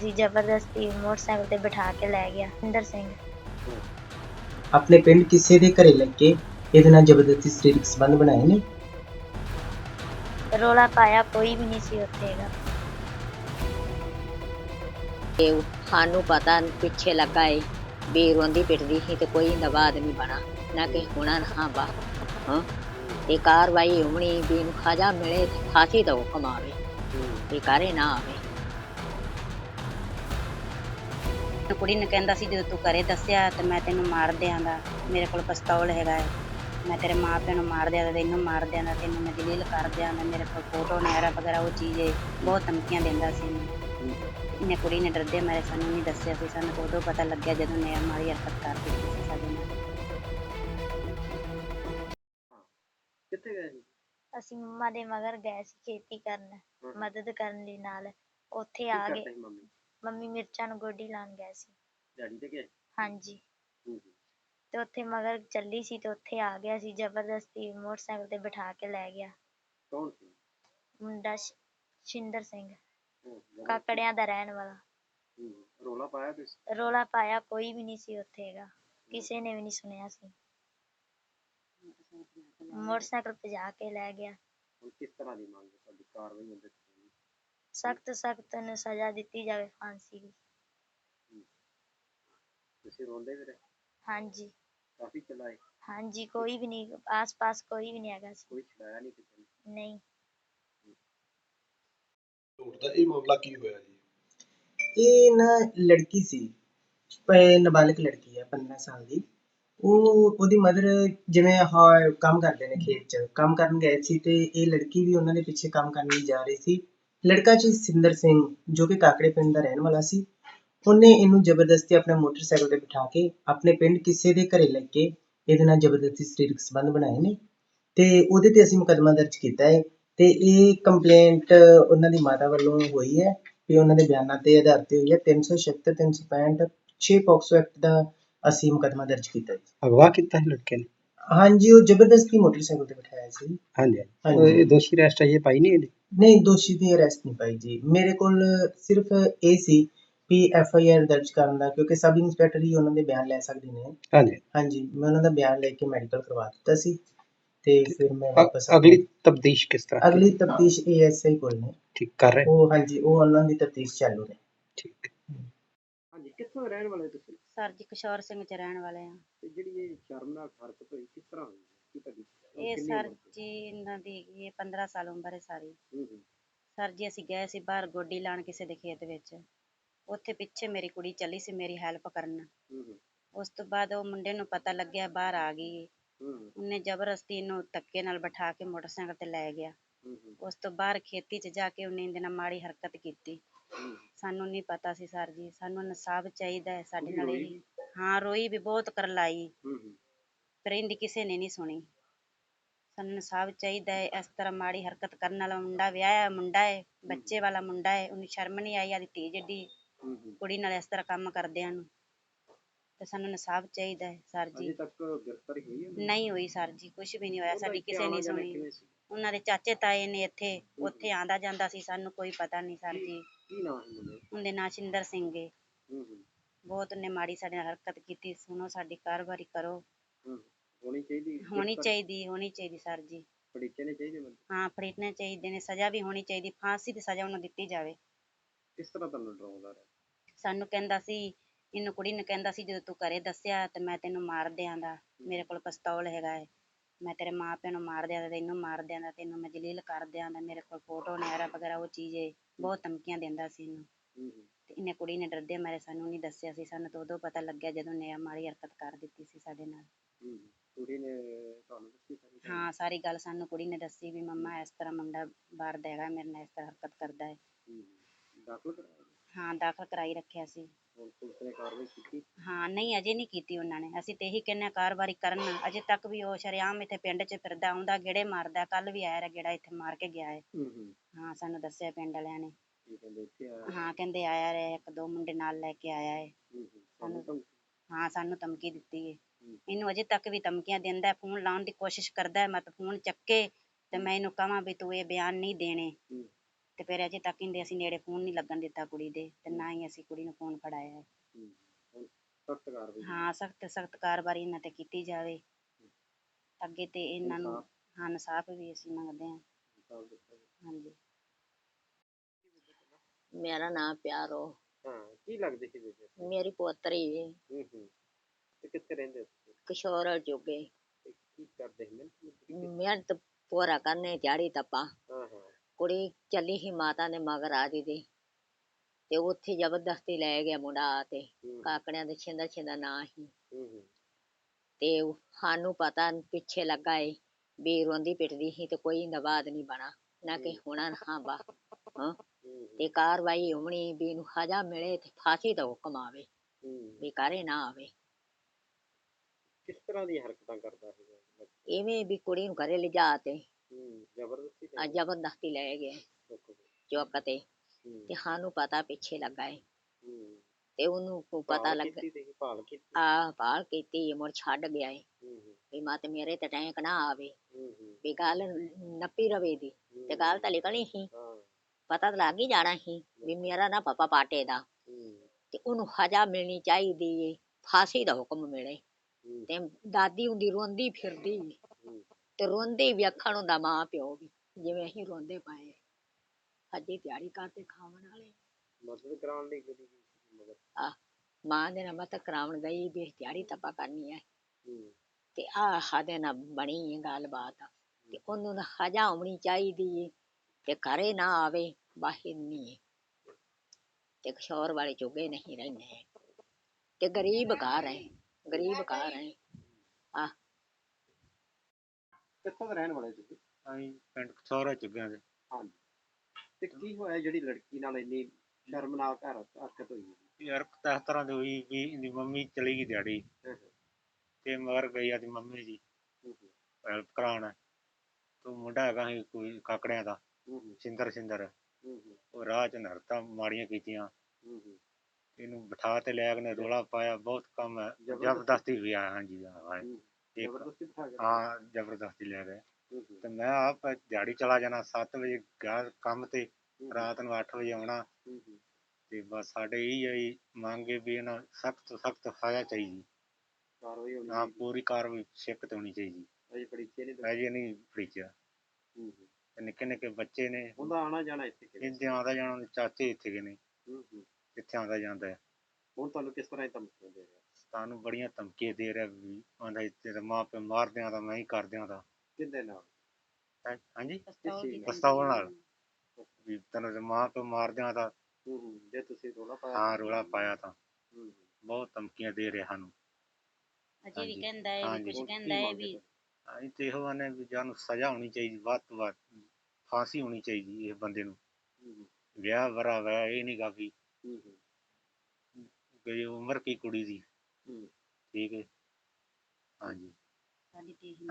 ਜੀ ਜ਼ਬਰਦਸਤੀ ਮੋਟਰਸਾਈਕਲ ਤੇ ਬਿਠਾ ਕੇ ਲੈ ਗਿਆ ਇੰਦਰ ਸਿੰਘ। ਆਪਣੇ ਪਿੰਡ ਕਿਸੇ ਦੇ ਘਰੇ ਲੱਗ ਕੇ ਇਹਦੇ ਨਾਲ ਜ਼ਬਰਦਸਤੀ ਸਰੀਰਕ ਸੰਬੰਧ ਬਣਾਏ ਨੇ? ਰੋਲਾ ਪਾਇਆ ਕੋਈ ਵੀ ਨਹੀਂ ਸੀ ਉੱਥੇ ਹੈਗਾ। ਇਹ ਸਾਨੂੰ ਪਤਾ ਪਿੱਛੇ ਲੱਗਾ ਏ ਵੀ ਰੋਂਦੀ ਪਿੱਟਦੀ ਸੀ ਤੇ ਕੋਈ ਨਵਾਦ ਨਹੀਂ ਬਣਾ ਨਾ ਕਿ ਹੁਣਾ ਨਾ ਬਾ। ਹਾਂ ਇਹ ਕਾਰਵਾਈ ਹੋਣੀ ਵੀ ਨੂੰ ਖਾਜਾ ਮਿਲੇ ਤੇ ਫਾਂਸੀ ਦਾ ਹੁਕਮ ਆਵੇ ਇਹ ਕਰੇ ਨਾ ਆਵੇ। ਕੁੜੀ ਨੂੰ ਕਹਿੰਦਾ ਸੀ ਜਦੋਂ ਤੂੰ ਘਰੇ ਦੱਸਿਆ ਤੇ ਮੈਂ ਤੈਨੂੰ ਮਾਰ ਦਿਆਂਗਾ ਮੇਰੇ ਕੋਲ ਪਿਸਤੌਲ ਹੈਗਾ ਹੈ। ਮੈਂ ਤੇਰੇ ਮਾਪਿਆਂ ਨੂੰ ਮਾਰ ਦਿਆਂਗਾ ਤੈਨੂੰ ਮਾਰ ਦਿਆਂਗਾ ਤੈਨੂੰ ਮੈਂ ਜਲੀਲ ਕਰ ਦਿਆਂਗਾ ਮੇਰੇ ਕੋਲ ਫੋਟੋ ਨਹਿਰਾ ਵਗੈਰਾ ਉਹ ਚੀਜ਼ ਹੈ ਬਹੁਤ ਧਮਕੀਆਂ ਦਿੰਦਾ ਸੀ ਇਹਨੂੰ ਕੁੜੀ ਨੇ ਡਰਦੇ ਮਾਰੇ ਸਾਨੂੰ ਨਹੀਂ ਦੱਸਿਆ ਸੀ ਸਾਨੂੰ ਤਾਂ ਉਦੋਂ ਪਤਾ ਲੱਗਿਆ ਜਦੋਂ ਨੇ ਮਾਰੀ ਹਰਕਤ ਕਰ ਦਿੱਤੀ ਸੀ ਸਾਡੇ ਨਾਲ। ਕਿੱਥੇ ਗਏ ਸੀ? ਅਸੀਂ ਮੰਮਾ ਦੇ ਮਗਰ ਗਏ ਸੀ ਖੇਤੀ ਕਰਨ। ਮਦਦ ਕਰਨ ਲਈ ਨਾਲ। ਉੱਥੇ ਕੀ ਆ ਕਰਦੇ ਗਏ। ਸੀ ਮੰਮੀ? ਮੰਮੀ ਮਿਰਚਾਂ ਨੂੰ ਗੋਡੀ ਲਾਉਣ ਗਏ ਸੀ। ਡੈਡੀ ਤੇ ਗਏ? ਹਾਂਜੀ। ਹੂੰ ਹੂੰ। ਤੇ ਉੱਥੇ ਮਗਰ ਚੱਲੀ ਸੀ ਤੇ ਉੱਥੇ ਆ ਗਿਆ ਸੀ ਜ਼ਬਰਦਸਤੀ ਮੋਟਰਸਾਈਕਲ ਤੇ ਬਿਠਾ ਕੇ ਲੈ ਗਿਆ। ਕੌਣ ਸੀ? ਮੁੰਡਾ ਸ਼- ਸ਼ਿੰਦਰ ਸਿੰਘ। ਹੂੰ, ਜਰਾ- ਕਾਕੜਿਆਂ ਦਾ ਰਹਿਣ ਵਾਲਾ। ਹੂੰ, ਰੌਲਾ ਪਾਇਆ ਤੁਸੀਂ? ਰੋਲਾ ਪਾਇਆ ਕੋਈ ਵੀ ਨਹੀਂ ਸੀ ਉੱਥੇ ਹੈਗਾ। ਕਿਸੇ ਨੇ ਵੀ ਨਹੀਂ ਸੁਣਿਆ ਸੀ। ਮੋਟਰਸਾਈਕਲ ਭਜਾ ਕੇ ਲੈ ਗਿਆ। ਹੁਣ ਕਿਸ ਤਰ੍ਹਾਂ ਦੀ ਮੰਗ ਹੈ ਤੁਹਾਡੀ? ਕਾਰਵਾਈ ਹੁੰਦੇ ਸਖਤ ਸਖਤ ਨੂੰ ਸਜ਼ਾ ਦਿੱਤੀ ਜਾਵੇ ਫਾਂਸੀ ਦੀ। ਤੁਸੀਂ ਰੋਂਦੇ ਹਾਂਜੀ। ਕਾਫੀ ਚਲਾਏ। ਹਾਂਜੀ ਕੋਈ ਵੀ ਨਹੀਂ ਆਸ-ਪਾਸ ਕੋਈ ਵੀ ਨਹੀਂ ਹੈਗਾ ਸੀ। ਕੋਈ ਛਡਾਇਆ ਨਹੀਂ ਕਿਸੇ ਨੇ? ਨਹੀਂ। ਝੂਠ ਦਾ ਇਹ ਮਾਮਲਾ ਕੀ ਹੋਇਆ ਜੀ? ਇਹ ਨਾ ਲੜਕੀ ਸੀ ਪ- ਨਾਬਾਲਗ ਲੜਕੀ ਹੈ 15 ਸਾਲ ਦੀ। ਉਹ ਉਹਦੀ ਮਦਰ ਜਿਵੇਂ ਹਾਂ ਕੰਮ ਕਰਦੇ ਨੇ ਖੇਤ 'ਚ। ਕੰਮ ਕਰਨ ਗਏ ਸੀ ਤੇ ਇਹ ਲੜਕੀ ਵੀ ਉਹਨਾਂ ਦੇ ਪਿੱਛੇ ਕੰਮ ਕਰਨ ਲਈ ਜਾ ਰਹੀ ਸੀ। ਲੜਕਾ ਜੀ ਸਿੰਦਰ ਸਿੰਘ ਜੋ ਕਿ ਕਾਕੜੇ ਪਿੰਡ ਦਾ ਰਹਿਣ ਵਾਲਾ ਸੀ ਉਹਨੇ ਇਹਨੂੰ ਜ਼ਬਰਦਸਤੀ ਆਪਣਾ ਮੋਟਰਸਾਈਕਲ ਤੇ ਬਿਠਾ ਕੇ ਆਪਣੇ ਪਿੰਡ ਕਿਸੇ ਦੇ ਘਰੇ ਲੈ ਕੇ ਇਹਦੇ ਨਾਲ ਜ਼ਬਰਦਸਤੀ ਸਰੀਰਕ ਸੰਬੰਧ ਬਣਾਏ ਨੇ ਤੇ ਉਹਦੇ ਤੇ ਅਸੀਂ ਮੁਕੱਦਮਾ ਦਰਜ ਕੀਤਾ ਹੈ ਤੇ ਇਹ ਕੰਪਲੇਂਟ ਉਹਨਾਂ ਦੀ ਮਾਤਾ ਵੱਲੋਂ ਹੋਈ ਹੈ ਵੀ ਉਹਨਾਂ ਦੇ ਬਿਆਨਾਂ ਤੇ ਆਧਾਰ ਤੇ ਹੋਈ ਹੈ। 376 365 6 ਪੋਕਸੋ ਐਕਟ ਦਾ ਅਸੀਂ ਮੁਕੱਦਮਾ ਦਰਜ ਕੀਤਾ ਹੈ। ਅਗਵਾ ਕੀਤਾ ਹੈ ਲੜਕੇ ਨੇ? ਹਾਂਜੀ ਉਹ ਜ਼ਬਰਦਸਤੀ ਮੋਟਰਸਾਈਕਲ ਤੇ ਬਿਠਾਇਆ ਸੀ। ਹਾਂਜੀ। ਇਹ ਦੋਸ਼ੀ ਰੈਸਟ ਹੈ ਇਹ ਪਾਈ ਨਹੀਂ ਇਹਦੀ? ਨਹੀਂ ਦੋਸ਼ੀ ਦੀ ਅਰੈਸਟ ਨਹੀਂ ਪਾਈ ਜੀ। ਮੇਰੇ ਕੋਲ ਸਿਰਫ ਇਹ ਸੀ ਵੀ ਐਫ ਆਈ ਆਰ ਦਰਜ ਕਰਨ ਦਾ ਕਿਉਂਕਿ ਸਬ ਇੰਸਪੈਕਟਰ ਹੀ ਉਹਨਾਂ ਦੇ ਬਿਆਨ ਲੈ ਸਕਦੇ ਨੇ। ਹਾਂਜੀ। ਹਾਂਜੀ ਮੈਂ ਉਹਨਾਂ ਦਾ ਬਿਆਨ ਲੈ ਕੇ ਮੈਡੀਕਲ ਕਰਵਾ ਦਿੱਤਾ ਸੀ ਤੇ ਫਿਰ ਮੈਂ ਵਾਪਸ ਆ ਅਗਲੀ। ਤਬਦੀਸ਼ ਕਿਸ ਤਰ੍ਹਾਂ ਅਗਲੀ ਤਫਤੀਸ਼ ਏਐਸਆਈ ਕੋਲ ਨੇ। ਠੀਕ ਕਰ ਰਹੇ? ਉਹ ਹਾਂਜੀ ਉਹ ਉਹਨਾਂ ਦੀ ਤਫਤੀਸ਼ ਚਾਲੂ ਨੇ। ਠੀਕ। ਹਾਂਜੀ ਕਿੱਥੋਂ ਰਹਿਣ ਵਾਲੇ ਤੁਸੀਂ? ਸਰ ਜੀ ਕਿਸ਼ੋਰ ਸਿੰਘ ਚ ਰਹਿਣ ਵਾਲੇ ਆ। ਤੇ ਜਿਹੜੀ ਇਹ ਸ਼ਰਮਨਾਕ ਹਰਕਤ ਹੋਈ ਕਿਸ ਤਰ੍ਹਾਂ ਹੋਈ? ਤੁਹਾਡੀ ਇਹ ਕਿੰਨੀ ਸਰ ਉਮਰ ਸੀ? ਜੀ ਇਹਨਾਂ ਦੀ ਹੈਗੀ ਹੈ 15 ਸਾਲ ਉਮਰ ਹੈ ਸਾਰੀ। ਹੂੰ ਹੂੰ। ਸਰ ਜੀ ਅਸੀਂ ਗਏ ਸੀ ਬਾਹਰ ਗੋਡੀ ਲਾਣ ਕਿਸੇ ਦੇ ਖੇਤ ਵਿੱਚ। ਉੱਥੇ ਪਿੱਛੇ ਮੇਰੀ ਕੁੜੀ ਚੱਲੀ ਸੀ ਮੇਰੀ ਹੈਲਪ ਕਰਨ। ਹੂੰ ਹੂੰ, ਉਸ ਤੋਂ ਬਾਅਦ ਉਹ ਮੁੰਡੇ ਨੂੰ ਪਤਾ ਲੱਗਿਆ ਬਾਹਰ ਆ ਗਈ। ਹੂੰ ਹੂੰ, ਉਹਨੇ ਜ਼ਬਰਦਸਤੀ ਇਹਨੂੰ ਧੱਕੇ ਨਾਲ ਬਿਠਾ ਕੇ ਮੋਟਰਸਾਈਕਲ ਤੇ ਲੈ ਗਿਆ। ਹੂੰ ਹੂੰ, ਉਸ ਤੋਂ ਬਾਹਰ ਖੇਤੀ 'ਚ ਜਾ ਕੇ ਉਹਨੇ ਇਹਦੇ ਨਾਲ ਮਾੜੀ ਹਰਕਤ ਕੀਤੀ। ਹੂੰ। ਸਾਨੂੰ ਨਹੀਂ ਪਤਾ ਸੀ ਸਰ ਜੀ। ਸਾਨੂੰ ਇਨਸਾਫ ਚਾਹੀਦਾ ਹੈ ਸਾਡੇ ਨਾਲ ਇਹ ਹਾਂ ਰੋਈ ਵੀ ਬਹੁਤ ਕਰਲਾਈ। ਹੂੰ ਹੂੰ, ਪਰ ਇਹਦੀ ਕਿਸੇ ਨੇ ਨਹੀਂ ਸੁਣੀ। ਸਾਨੂੰ ਇਨਸਾਫ ਚਾਹੀਦਾ ਹੈ ਇਸ ਤਰ੍ਹਾਂ ਮਾੜੀ ਹਰਕਤ ਕਰਨ ਵਾਲਾ ਮੁੰਡਾ ਵਿਆਹਿਆ ਮੁੰਡਾ ਹੈ ਬੱਚੇ ਵਾਲਾ ਮੁੰਡਾ ਹੈ ਉਹਨੂੰ ਸ਼ਰਮ ਨਹੀਂ ਆਈ ਆਦੀ ਧੀ ਜਿੱਡੀ। ਕੁੜੀ ਨਾਲ ਇਸ ਤਰ੍ਹਾਂ ਕੰਮ ਕਰਦਿਆਂ ਨੂੰ। ਤੇ ਸਾਨੂੰ ਇਨਸਾਫ ਚਾਹੀਦਾ ਹੈ ਸਰ ਅਜੇ ਜੀ ਤੱਕ ਗ੍ਰਿਫਤਾਰੀ ਹੋਈ ਹੈ ਨਹੀਂ ਹੋਈ ਸਰ ਜੀ ਕੁਝ ਵੀ ਨਹੀਂ ਹੋਇਆ ਸਾਡੀ ਕਿਸੇ ਨੇ ਸੁਣੀ? ਉਹਨਾਂ ਦੇ ਚਾਚੇ ਤਾਏ ਨੇ ਇੱਥੇ ਉੱਥੇ ਆਂਦਾ ਜਾਂਦਾ ਸੀ ਸਾਨੂੰ ਕੋਈ ਪਤਾ ਨਹੀਂ ਸਰ ਜੀ। ਕੀ ਨਾਮ ਹੈ ਮੁੰਡੇ? ਉਹਦੇ ਨਾਂ ਸ਼ਿੰਦਰ ਸਿੰਘ ਹੂੰ ਹੂੰ, ਬਹੁਤ ਨੇ ਮਾੜੀ ਸਾਡੇ ਨਾਲ ਹਰਕਤ ਕੀਤੀ ਸੁਣੋ ਸਾਡੀ ਕਾਰਵਾਈ ਕਰੋ। ਹੂੰ। ਹੋਣੀ ਚਾਹੀਦੀ ਹੋਣੀ ਚਾਹੀਦੀ ਹੋਣੀ ਚਾਹੀਦੀ ਸਰ ਜੀ। ਫੜੀਕੇ ਨੇ ਚਾਹੀਦੇ ਬੰਦੇ? ਹਾਂ ਫੜੀਟਣੇ ਚਾਹੀਦੇ ਨੇ ਸਜ਼ਾ ਵੀ ਹੋਣੀ ਚਾਹੀਦੀ ਫਾਂਸੀ ਦੀ ਸਜ਼ਾ ਉਹਨੂੰ ਦਿੱਤੀ ਜਾਵੇ। ਕਿਸ ਤਰ੍ਹਾਂ ਤੁਹਾਨੂੰ ਡਰਾਉਂਦਾ ਰਿਹਾ? ਸਾਨੂੰ ਕਹਿੰਦਾ ਸੀ ਇਹਨੂੰ ਕੁੜੀ ਨੂੰ ਕਹਿੰਦਾ ਸੀ ਜਦੋਂ ਤੂੰ ਘਰੇ ਦੱਸਿਆ ਤੇ ਮੈਂ ਤੈਨੂੰ ਮਾਰ ਦਿਆਂਗਾ ਮੇਰੇ ਕੋਲ ਪਿਸਤੌਲ ਹੈਗਾ ਹੈ ਮੈਂ ਤੇਰੇ ਮਾਪਿਆਂ ਨੂੰ ਮਾਰ ਦਿਆਂਗਾ ਤੈਨੂੰ ਮਾਰ ਦਿਆਂਗਾ ਤੈਨੂੰ ਮੈਂ ਜਲੀਲ ਕਰ ਦਿਆਂਗਾ ਮੇਰੇ ਕੋਲ ਫੋਟੋ ਨਹਿਰਾ ਵਗੈਰਾ ਉਹ ਚੀਜ਼ ਹੈ ਬਹੁਤ ਧਮਕੀਆਂ ਦਿੰਦਾ ਸੀ ਇਹਨੂੰ। ਤੇ ਇਹਨੇ ਕੁੜੀ ਨੇ ਡਰਦੇ ਮਾਰੇ ਸਾਨੂੰ ਨਹੀਂ ਦੱਸਿਆ ਸੀ ਸਾਨੂੰ ਤਾਂ ਉਦੋਂ ਪਤਾ ਲੱਗਿਆ ਜਦੋਂ ਨੇ ਮਾੜੀ ਹਰਕਤ ਕਰ ਦਿੱਤੀ ਸੀ ਸਾਡੇ ਨਾਲ। ਕੁੜੀ ਨੇ ਤੁਹਾਨੂੰ ਦੱਸੀ ਸਾਰੀ ਗੱਲ? ਹਾਂ ਸਾਰੀ ਗੱਲ ਸਾਨੂੰ ਕੁੜੀ ਨੇ ਦੱਸੀ ਵੀ ਮੰਮਾ ਇਸ ਤਰ੍ਹਾਂ ਮੁੰਡਾ ਬਾਹਰ ਦਾ ਹੈਗਾ ਮੇਰੇ ਨਾਲ ਇਸ ਤਰ੍ਹਾਂ ਹਰਕਤ ਕਰਦਾ ਹੈ। ਹੂੰ। ਦਾਖਲ ਕਰਾਇਆ ਹਾਂ ਦਾਖਲ ਕਰਾਈ ਰੱਖਿਆ ਸੀ। ਹੁਣ ਪੁਲਿਸ ਨੇ ਕਾਰਵਾਈ ਕੀਤੀ? ਹਾਂ ਨਹੀਂ ਅਜੇ ਨਹੀਂ ਕੀਤੀ ਉਹਨਾਂ ਨੇ। ਅਸੀਂ ਤੇ ਇਹੀ ਕਹਿੰਦੇ ਹਾਂ ਕਾਰਵਾਈ ਕਰਨ। ਅਜੇ ਤੱਕ ਵੀ ਉਹ ਸ਼ਰੇਆਮ ਇੱਥੇ ਪਿੰਡ 'ਚ ਫਿਰਦਾ ਆਉਂਦਾ ਗੇੜੇ ਮਾਰਦਾ ਕੱਲ ਵੀ ਆਇਆ ਰ ਗੇੜਾ ਇੱਥੇ ਮਾਰ ਕੇ ਗਿਆ ਹੈ। ਹੂੰ ਹੂੰ। ਹਾਂ ਸਾਨੂੰ ਦੱਸਿਆ ਪਿੰਡ ਵਾਲਿਆਂ ਨੇ। ਇਹ ਕਹਿੰਦੇ ਇੱਥੇ ਆਇਆ ਹਾਂ ਕਹਿੰਦੇ ਆਇਆ ਰੇ ਇੱਕ ਦੋ ਮੁੰਡੇ ਨਾਲ ਲੈ ਕੇ ਆਇਆ ਹੈ। ਹਾਂ ਸਾਨੂੰ ਧਮਕੀ ਦਿੱਤੀ ਹੈ। ਇਹਨੂੰ ਅਜੇ ਤੱਕ ਵੀ ਧਮਕੀਆਂ ਦਿੰਦਾ ਫੋਨ ਲਾਉਣ ਦੀ ਕੋਸ਼ਿਸ਼ ਕਰਦਾ ਹੈ ਮਤ ਫੋਨ ਚੱਕੇ ਤੇ ਮੈਂ ਇਹਨੂੰ ਕਹਾਂ ਵੀ ਤੂੰ ਇਹ ਬਿਆਨ ਨਹੀਂ ਦੇਣੇ। ਤੇ ਫਿਰ ਅਜੇ ਤੱਕ ਇੰਦੇ ਅਸੀਂ ਨੇੜੇ ਫੋਨ ਨਹੀਂ ਲੱਗਣ ਦਿੱਤਾ ਕੁੜੀ ਦੇ ਤੇ ਨਾ ਹੀ ਅਸੀਂ ਕੁੜੀ ਨੂੰ ਫੋਨ ਫੜਾਇਆ ਹੈ। ਸਖਤ ਕਾਰਵਾਈ। ਹਾਂ ਸਖਤ ਸਖਤ ਕਾਰਵਾਈ ਇਹਨਾਂ ਤੇ ਕੀਤੀ ਜਾਵੇ। ਅੱਗੇ ਤੇ ਇਹਨਾਂ ਨੂੰ ਹਾਂ ਇਨਸਾਫ ਵੀ ਅਸੀਂ ਮੰਗਦੇ ਹਾਂ। ਹਾਂਜੀ। ਮੇਰਾ ਨਾਮ ਪਿਆਰੋ। ਹਾਂ ਕੀ ਲੱਗਦੀ ਸੀ ਮੇਰੀ ਪੋਤਰੀ ਹੂੰ ਹੂੰ। ਤੇ ਕਿੱਥੇ ਰਹਿੰਦੇ ਸੀ ਤੁਸੀਂ? ਕਿਸ਼ੋਰ ਜੋਗੇ। ਤੇ ਕੀ ਕਰਦੇ ਸੀ ਮਿਹਨਤ ਮਿਹਨਤ ਪੂਰਾ ਕਰਨੇ ਦਿਹਾੜੀ ਤੱਪਾ ਹਾਂ ਹਾਂ। ਕੁੜੀ ਚੱਲੀ ਹੀ ਮਾਤਾ ਨੇ ਮਗਰ ਆ ਦੀ। ਦੀ ਤੇ ਉੱਥੇ ਜ਼ਬਰਦਸਤੀ ਲੈ ਗਿਆ ਮੁੰਡਾ ਆ ਤੇ ਹੂੰ, ਕਾਕੜਿਆਂ ਦੇ ਛਿੰਦਾ ਛਿੰਦਾ ਨਾ ਹੀ ਹੂੰ ਹੂੰ। ਤੇ ਉਹ ਸਾਨੂੰ ਪਤਾ ਨੀ ਪਿੱਛੇ ਲੱਗਾ ਏ ਵੀ ਰੋਂਦੀ ਪਿੱਟਦੀ ਸੀ ਤੇ ਕੋਈ ਨਵਾਦ ਨਹੀਂ ਬਣਾ। ਨਾ ਕਿ ਹੋਣਾ ਨਾ ਬਾ ਹਾਂ। ਹੂੰ ਤੇ ਕਾਰਵਾਈ ਹੋਣੀ ਵੀ ਇਹਨੂੰ ਸਜ਼ਾ ਮਿਲੇ ਤੇ ਫਾਂਸੀ ਦਾ ਹੁਕਮ ਆਵੇ। ਹੂੰ। ਵੀ ਕਰੇ ਨਾ ਆਵੇ। ਕਿਸ ਤਰ੍ਹਾਂ ਦੀਆਂ ਹਰਕਤਾਂ ਕਰਦਾ ਸੀਗਾ ਇਵੇਂ ਵੀ ਕੁੜੀ ਨੂੰ ਘਰੇ ਲਿਜਾ ਤੇ ਹੂੰ ਜ਼ਬਰਦਸਤੀ ਆ ਜ਼ਬਰਦਸਤੀ ਲੈ ਗਏ। ਹੂੰ ਚੁੱਕ ਤੇ ਤੇ ਸਾਨੂੰ ਪਤਾ ਪਿੱਛੇ ਲੱਗਾ ਏ ਹੂੰ। ਤੇ ਉਹਨੂੰ ਕੋ ਪਤਾ ਭਾਲ ਲੱਗ ਕੀਤੀ ਤੇ ਭਾਲ ਕੀਤੀ? ਆ ਭਾਲ ਕੀਤੀ ਮੁੜ ਛੱਡ ਗਿਆ ਏ। ਹੂੰ ਹੂੰ। ਵੀ ਮਤ ਮੇਰੇ ਤੇ ਟੈਂਕ ਨਾ ਆਵੇ। ਹੂੰ ਹੂੰ। ਵੀ ਗੱਲ ਨੱਪੀ ਰਵੇ ਦੀ ਤੇ ਗੱਲ ਤਾਂ ਨਿਕਲਣੀ ਸੀ। ਹਾਂ। ਪਤਾ ਤਾਂ ਲੱਗ ਹੀ ਜਾਣਾ ਸੀ ਵੀ ਮੇਰਾ ਨਾ ਪਾਪਾ ਪਾਟੇ ਦਾ। ਹੂੰ। ਤੇ ਉਹਨੂੰ ਸਜ਼ਾ ਮਿਲਣੀ ਚਾਹੀਦੀ ਏ। ਫਾਂਸੀ ਦਾ ਹੁਕਮ ਮਿਲੇ। ਹੂੰ ਤੇ ਦਾਦੀ ਹੁੰਦੀ ਰੋਂਦੀ ਫਿਰਦੀ ਹੂੰ ਤੇ ਰੋਂਦੀ ਵੀ ਅੱਖਾਂ ਨੂੰ ਦਾ ਮਾਂ ਪਿਓ ਵੀ ਜਿਵੇਂ ਅਸੀਂ ਰੋਂਦੇ ਪਏ। ਅੱਜੀ ਤਿਆਰੀ ਕਰਦੇ ਖਾਵਣ ਵਾਲੇ ਮਦਦ ਕਰਾਉਣ ਲਈ ਕਦੀ ਮਦਦ? ਮਾਂ ਦੇ ਨਾਲ ਮਤ ਕਰਾਉਣ ਗਈ ਵੀ ਦਿਹਾੜੀ ਤੱਪਾ ਕਰਨੀ ਹੈ ਹੂੰ। ਤੇ ਆ ਸਾਡੇ ਨਾਲ ਬਣੀ ਹੈ ਗੱਲਬਾਤ। ਤੇ ਉਹਨੂੰ ਨਾ ਸਜ਼ਾ ਆਉਣੀ ਚਾਹੀਦੀ ਏ। ਤੇ ਘਰੇ ਨਾ ਆਵੇ ਬਾਹਰ ਨਹੀਂ ਤੇ ਕਿਸ਼ੋਰ ਵਾਲੇ ਚੁੱਗੇ ਨਹੀਂ ਰਹਿੰਦੇ। ਤੇ ਗਰੀਬ ਘਰ ਹੈ। ਗਰੀਬ ਘਰ ਹੈ। ਆ। ਕਿੱਥੋਂ ਦੇ ਰਹਿਣ ਵਾਲੇ ਤੁਸੀਂ? ਅਸੀਂ ਪਿੰਡ ਸਹੁਰਾ ਚੁੱਗਿਆਂ ਦੇ। ਹਾਂਜੀ। ਤੇ ਕੀ ਹੋਇਆ ਜਿਹੜੀ ਲੜਕੀ ਨਾਲ ਇੰਨੀ ਸ਼ਰਮਨਾਕ ਹਰ- ਹਰਕਤ ਹੋਈ? ਯਾਰ ਇਸ ਤਰ੍ਹਾਂ ਦੀ ਹੋਈ ਵੀ ਇਹਦੀ ਮੰਮੀ ਚਲੀ ਗਈ ਦਿਹਾੜੀ। ਤੇ ਮਗਰ ਗਈ ਆਦੀ ਮੰਮੀ ਜੀ। ਹੂੰ ਹੂੰ। ਹੈਲਪ ਕਰਾਉਣ। ਤੇ ਉਹ ਮੁੰਡਾ ਹੈਗਾ ਸੀ ਕੋਈ ਕਾਕੜਿਆਂ ਦਾ। ਹੂੰ ਹੂੰ। ਸਿੰਦਰ ਸਿੰਦਰ। ਹੂੰ ਹੂੰ। ਉਹ ਰਾਹ ਚ ਨਰਤਾ ਮਾੜੀਆਂ ਕੀਤੀਆਂ। ਹੂੰ ਹੂੰ। ਇਹਨੂੰ ਬਿਠਾ ਤੇ ਲੈ ਕੇ ਨੇ ਰੋਲਾ ਪਾਇਆ ਬਹੁਤ ਕੰਮ ਹੈ। ਜ਼ਬਰਦਸਤੀ? ਜ਼ਬਰਦਸਤੀ ਵੀ ਆ ਹਾਂਜੀ ਹਾਂ ਹਾਂ। ਹੂੰ ਇੱਕ ਜ਼ਬਰਦਸਤੀ ਹਾਂ ਲੈ ਗਏ। ਹੂੰ ਹੂੰ। ਤੇ ਮੈਂ ਆਪ ਦਿਹਾੜੀ ਚਲਾ ਜਾਣਾ 7 ਵਜੇ ਗਿਆ ਕੰਮ ਤੇ ਹੂੰ ਰਾਤ ਨੂੰ 8 ਵਜੇ ਆਉਣਾ। ਹੂੰ ਹੂੰ। ਤੇ ਬਸ ਸਾਡੇ ਇਹੀ ਆਈ ਮੰਗੇ ਵੀ ਇਹਨਾਂ ਸਖਤ ਸਖਤ ਸਜ਼ਾ ਚਾਹੀਦੀ। ਕਾਰਵਾਈ ਹੋਣੀ ਹਾਂ ਪੂਰੀ ਕਾਰਵਾਈ ਸਿੱਖ ਤੇ ਹੋਣੀ ਚਾਹੀਦੀ। ਅਜੇ ਪੜੀਚੇ ਨਹੀਂ ਅਜੇ ਨਹੀਂ ਫੜੀਚਿਆ ਹੂੰ ਹੂੰ। ਨਿੱਕੇ ਨਿੱਕੇ ਬੱਚੇ ਨੇ। ਉਹਦਾ ਆਣਾ ਜਾਣਾ ਇੱਥੇ ਇੱਥੇ ਆਉਂਦਾ ਜਾਣਾ ਚਾਚੇ ਇੱਥੇ ਗਏ ਨੇ। ਹੂੰ ਹੂੰ। ਇੱਥੇ ਆਉਂਦਾ ਜਾਂਦਾ ਹੈ। ਹੁਣ ਤੁਹਾਨੂੰ ਕਿਸ ਤਰ੍ਹਾਂ ਦੀ ਧਮਕੀਆਂ ਦੇ ਰਿਹਾ? ਸਾਨੂੰ ਬੜੀਆਂ ਧਮਕੀਆਂ ਦੇ ਰਿਹਾ ਵੀ ਆਂਦਾ ਤੇਰੇ ਮਾਂ ਪਿਓ ਮਾਰ ਦਿਆਂ ਦਾ ਮੈਂ ਹੀ ਕਰ ਦਿਆਂ ਦਾ ਕਿੰਦੇ ਨਾਲ? ਹੈਂ- ਹਾਂਜੀ? ਪਸਤੌਲ ਨਾਲ। ਵੀ ਤੈਨੂੰ ਤੇ ਮਾਂ ਪਿਓ ਮਾਰ ਦਿਆਂ ਦਾ ਹੂੰ ਹੂੰ ਜੇ ਤੁਸੀਂ ਰੋਲਾ ਪਾਇਆ ਹਾਂ ਰੋਲਾ ਪਾਇਆ ਤਾਂ। ਹੂੰ ਹੂੰ। ਬਹੁਤ ਧਮਕੀਆਂ ਦੇ ਰਿਹਾ ਸਾਨੂੰ। ਅਜੇ ਵੀ ਹਾਂਜੀ। ਕਹਿੰਦਾ ਹੈ ਵੀ ਹਾਂਜੀ। ਕੁਝ ਹੁਣ ਕੀ ਕਹਿੰਦਾ ਹੈ ਵੀ ਹੈ ਅਸੀਂ ਤੇ ਇਹੋ ਆਨੇ ਵੀ ਜਾਨੂੰ ਸਜ਼ਾ ਹੋਣੀ ਚਾਹੀਦੀ ਵੱਧ ਤੋਂ ਵੱਧ ਫਾਂਸੀ ਹੋਣੀ ਚਾਹੀਦੀ ਇਹ ਬੰਦੇ ਨੂੰ। ਹੂੰ ਹੂੰ। ਵਿਆਹ ਵਰਾ ਹੋਇਆ ਇਹ ਨਹੀਂ ਗਾ ਵੀ ਕਿ ਉਮਰ ਕੀ ਕੁੜੀ ਦੀ? ਠੀਕ ਹੈ। ਹਾਂਜੀ। ਸਾਡੀ ਤੇ ਇਹੀ